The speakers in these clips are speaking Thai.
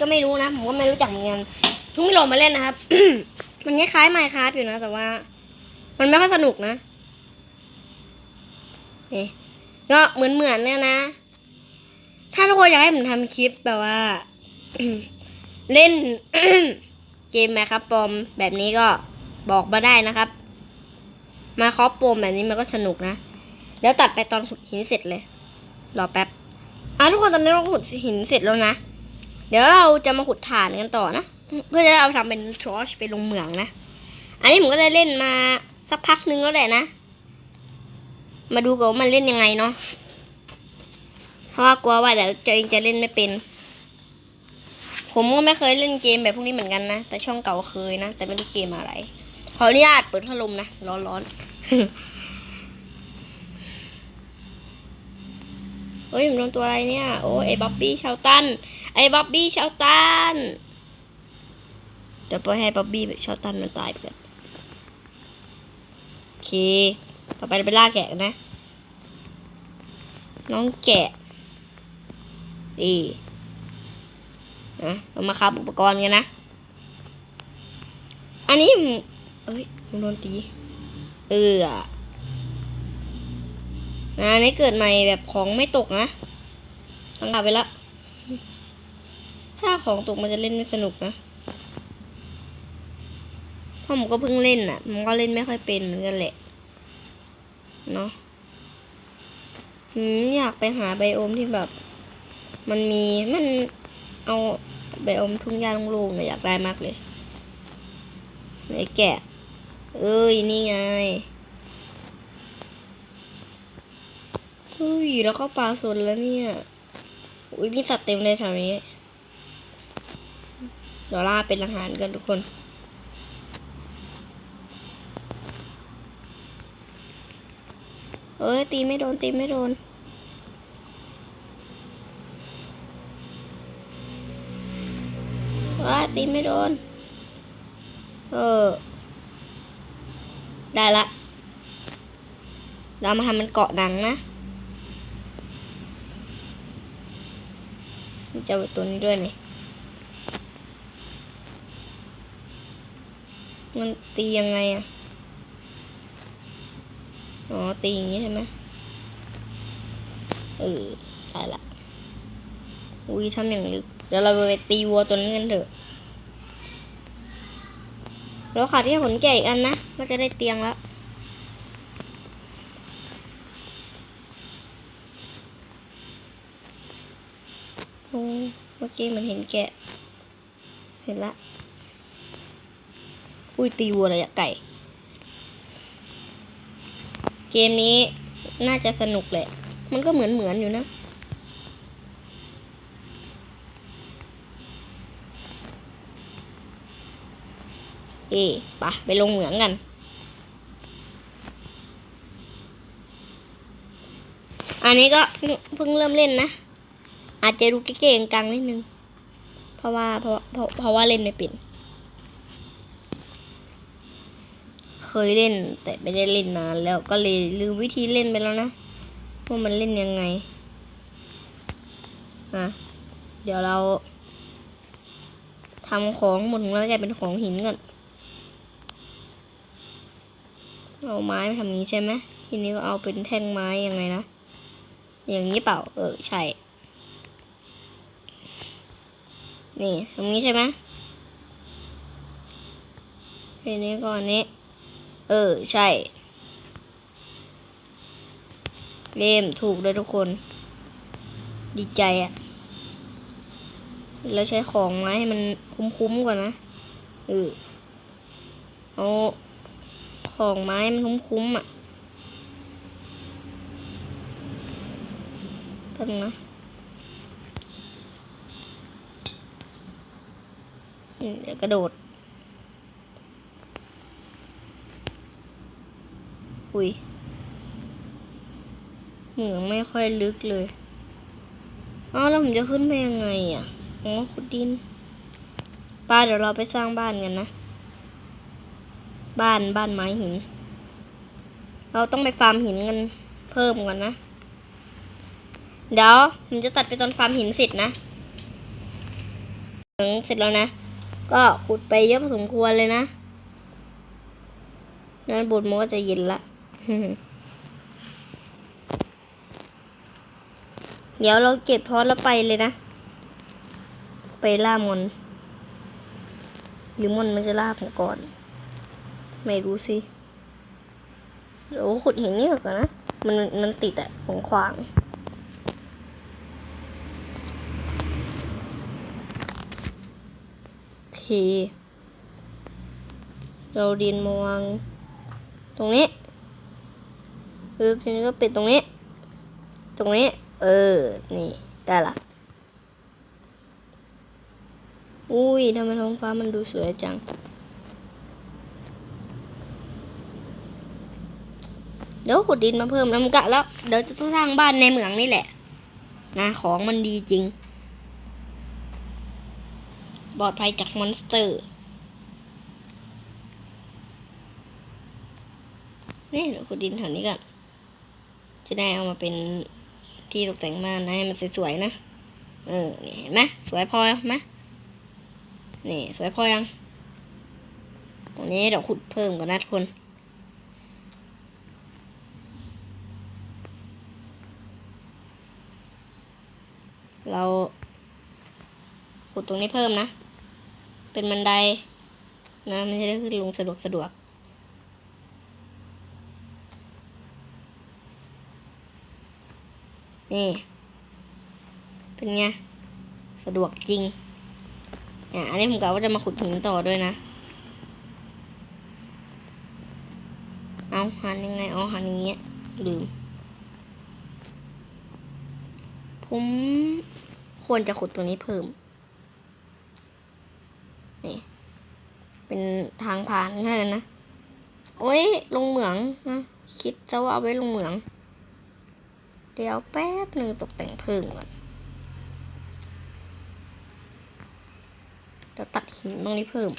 ก็ไม่รู้นะ ผมก็ไม่รู้จักเหมือนกันเพิ่งไม่ลองมาเล่นนะครับ มันคล้ายๆไมค์ครับอยู่นะ แต่ว่า มันไม่ค่อยสนุกนะนี่ก็เหมือนเหมือนเนี่ยนะ ถ้าทุกคนอยากให้ผมทำคลิปแบบว่า เล่นเกมไหมครับปอมแบบนี้ก็บอกมาได้นะครับ มาคอปปมแบบนี้มันก็สนุกนะ เดี๋ยวตัดไปตอนขุดหินเสร็จเลย รอแป๊บอะทุกคนตอนนี้เราขุดหินเสร็จแล้วนะ เดี๋ยวเราจะมาขุดถ่านกันต่อนะ เพื่อจะเอาไปทำเป็นทรอชไปลงเหมืองนะ อันนี้ผมก็ได้เล่นมาสักพักนึงแล้วแหละนะ มาดูกันว่ามันเล่นยังไงเนาะ เพราะว่ากลัวว่าเดี๋ยวตัวเองจะเล่นไม่เป็น ผมก็ไม่เคยเล่นเกมแบบพวกนี้เหมือนกันนะ แต่ช่องเก่าเคยนะ แต่ไม่รู้เกมอะไร ขออนุญาตเปิดพัดลมนะ ร้อนร้อนเฮ้ยผมโดนตัวอะไรเนี่ย โอ้ไอ้บ๊อบบี้ชาวตัน ไอ้บ๊อบบี้ชาวตันเดี๋ยวปล่อยให้บ๊อบบี้ชาวตันมันตายไปก่อนโอเค ต่อไปเราไปล่าแกะนะ น้องแกะดีนะเรามาครับอุปกรณ์กันนะ อันนี้เอ้ยผมโดนตี เอออะนะอันนี้เกิดใหม่แบบของไม่ตกนะตั้งหาไปและ ถ้าของตกมันจะเล่นไม่สนุกนะพราะผมก็เพิ่งเล่นอะผมก็เล่นไม่ค่อยเป็นเหมือนกันแหละ เนาะหืมอยากไปหาไบโอมที่แบบ มันมีมันเอาไบโอมทุ่งหญ้าโล่งๆเนี่ยอยากได้มากเลยไอ้แกะ เอ้ย นี่ไงเฮ้ยแล้วเข้าป่าสนแล้วเนี่ย อุ้ยมีสัตว์เต็มเลยแถวนี้ ดี๋ยวล่าเป็นอาหารกันทุกคน เอ้ยตีไม่โดนตีไม่โดนว้าตีไม่โดน เออ ได้ละ เรามาทำมันเกาะดังนะจะเอาตัวนี้ด้วยนี่ มันตียังไงอะ อ๋อ ตีอย่างนี้ใช่ไหมเออได้ละ อุ้ยทำอย่างลึก เดี๋ยวเราไปตีวัวตัวนั้นกันเถอะ แล้วขาดที่ขนแก่อีกอันนะ ก็จะได้เตียงแล้วโอ้เมื่อกี้มันเห็นแกะ เห็นละ อุ้ยตีวัวเลยอะไก่ เกมนี้น่าจะสนุกแหละ มันก็เหมือนเหมือนอยู่นะเอ๊ปะไปลงเหมืองกัน อันนี้ก็เพิ่งเริ่มเล่นนะ อาจจะดูเก่งๆกังนิดนึง เพราะว่าเพราะเพราะเพราะว่าเล่นไม่เป็น เคยเล่น แต่ไม่ได้เล่นนานแล้วก็เลยลืมวิธีเล่นไปแล้วนะว่ามันเล่นยังไงอะเดี๋ยวเราทำของหมดของเราจะเป็นของหินก่อนเอาไม้มาทำนี้ใช่ไหมทีนี้ก็เอาเป็นแท่งไม้ยังไงนะอย่างนี้เปล่า เออใช่ นี่ตรงนี้ใช่ไหมทีนี้ก่อนนี้ เออ ใช่เล่มถูกเลยทุกคน ดีใจอะ่ะ แล้วใช้ของไม้ให้มันคุ้มๆก่อนนะเออเอาของไม้มันคุ้มๆอะแป๊บนึงนะเดี๋ยวกระโดด อุ้ยเหมือไม่ค่อยลึกเลยอ้าแล้วผมจะขึ้นไปยังไงอะอ๋อขุดดินป้าเดี๋ยวเราไปสร้างบ้านกันนะ บ้านบ้านไม้หิน เราต้องไปฟาร์มหินกันเพิ่มก่อนนะ เดี๋ยวผมจะตัดไปตอนฟาร์มหินเสร็จนะงเสร็จแล้วนะ ก็ขุดไปเยอะพอสมควรเลยนะนั้นบนมันก็จะเย็นละ เดี๋ยวเราเก็บทอแล้วไปเลยนะ ไปล่ามอน หรือมอนมันจะล่าผมก่อน ไม่รู้สิเดี๋ยวขุดหินนี่ก่อนนะ มันมันติดอะของขวางโอเคเราดินมาวางตรงนี้ ปึ๊บทีนี้ก็ปิดตรงนี้ ตรงนี้ เออ นี่ ได้ละ อุ้ยทำไมท้องฟ้ามันดูสวยจัง เดี๋ยวขุดดินมาเพิ่มน้ำกะแล้ว เดี๋ยวจะสร้างบ้านในเหมืองนี่แหละ นะของมันดีจริง ปลอดภัยจากมอนสเตอร์นี่เดี๋ยวขุดดินแถวนี้ก่อน จะได้เอามาเป็นที่ตกแต่งบ้านนะให้มันสวยๆนะ เออนี่เห็นไหมสวยพอไหมนี่ สวยพอยัง ตรงนี้เดี๋ยวขุดเพิ่มก่อนนะทุกคนเราขุดตรงนี้เพิ่มนะ เป็นบันไดนะมันจะได้ขึ้นลงสะดวกสะดวก นี่ เป็นไง สะดวกจริงอะอันนี้ผมกะว่าจะมาขุดหินต่อด้วยนะ เอาหันยังไงเอาหันอย่างเงี้ยลืม ผมควรจะขุดตัวนี้เพิ่ม นี่ เป็นทางผ่านแค่นั้นนะ โอ้ย ลงเหมืองนะ คิดจะว่าเอาไว้ลงเหมือง เดี๋ยวแป๊บหนึ่งตกแต่งเพิ่มก่อน เดี๋ยวตัดหินตรงนี้เพิ่ม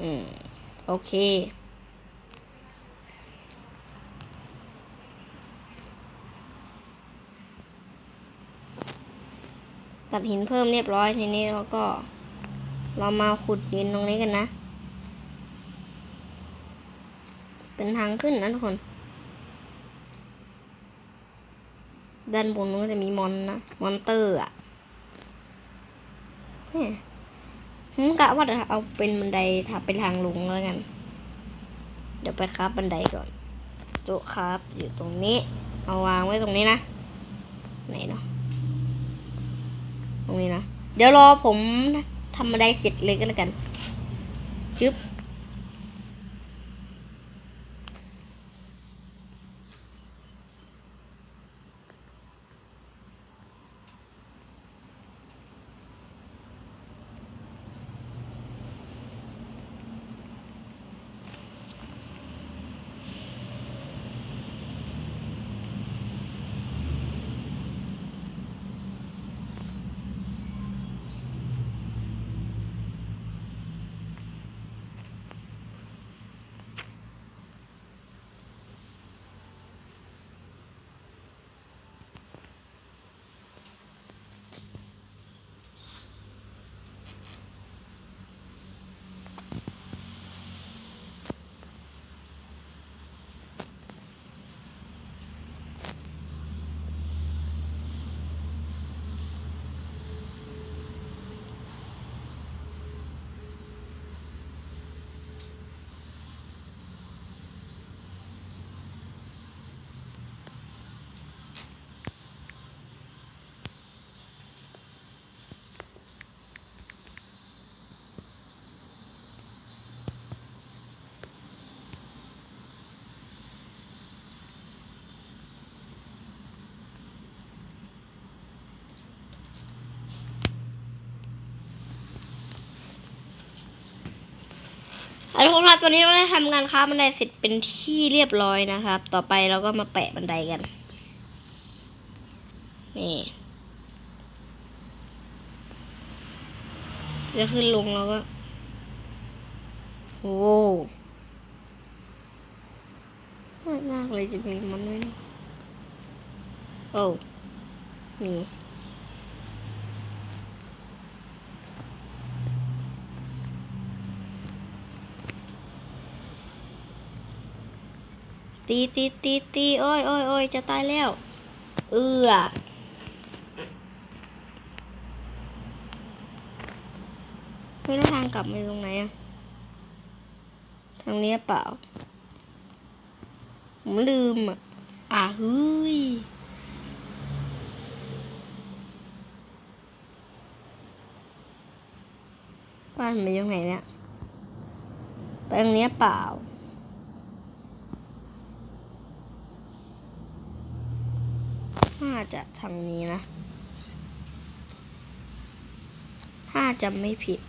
อืม โอเคตัดหินเพิ่มเรียบร้อยทีนี้เราก็ เรามาขุดดินตรงนี้กันนะ เป็นทางขึ้นนะทุกคน ด้านบนมันก็จะมีมอนนะ มอนเตอร์อะเนี่ยผมกะว่าจะเอาเป็นบันไดทับเป็นทางลงแล้วกัน เดี๋ยวไปคราบบันไดก่อนโต๊ะคราบอยู่ตรงนี้ เอาวางไว้ตรงนี้นะ ไหนเนาะ ตรงนี้นะ เดี๋ยวรอผม ทำมาไดเสร็จเลยก็แล้วกัน จึ๊บ เอาละครับตอนนี้เราได้ทำงานค้าบันไดเสร็จเป็นที่เรียบร้อยนะครับ ต่อไปเราก็มาแปะบันไดกัน นี่จะขึ้นลงเราก็ โอ้โหมากเลยจะมีมันด้วยโอ้มี ตีตีตีตีโอ้ยโอ้ยโอ้ยจะตายแล้ว เอือไม่รู้ทางกลับไปตรงไหนอะทางนี้เปล่า ผมลืมอะ อะเฮ้ยบ้านมันอยู่ตรงไหนเนี่ยไปตรงนี้เปล่า น่า จะทางนี้นะ ถ้าจำไม่ผิด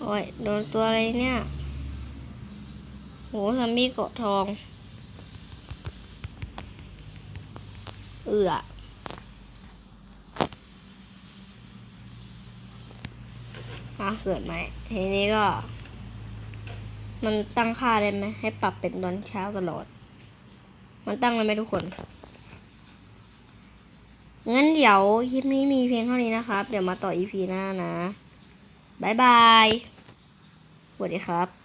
โอ้ย โดนตัวอะไรเนี่ย โหซัมบี้เกาะทอง เอืออะเกิดไหมทีนี้ก็ มันตั้งค่าได้ไหมให้ปรับเป็นตอนเช้าตลอด มันตั้งได้ไหมทุกคนงั้นเดี๋ยวคลิปนี้มีเพียงเท่านี้นะครับ เดี๋ยวมาต่ออีพีหน้านะบายบายสวัสดีครับ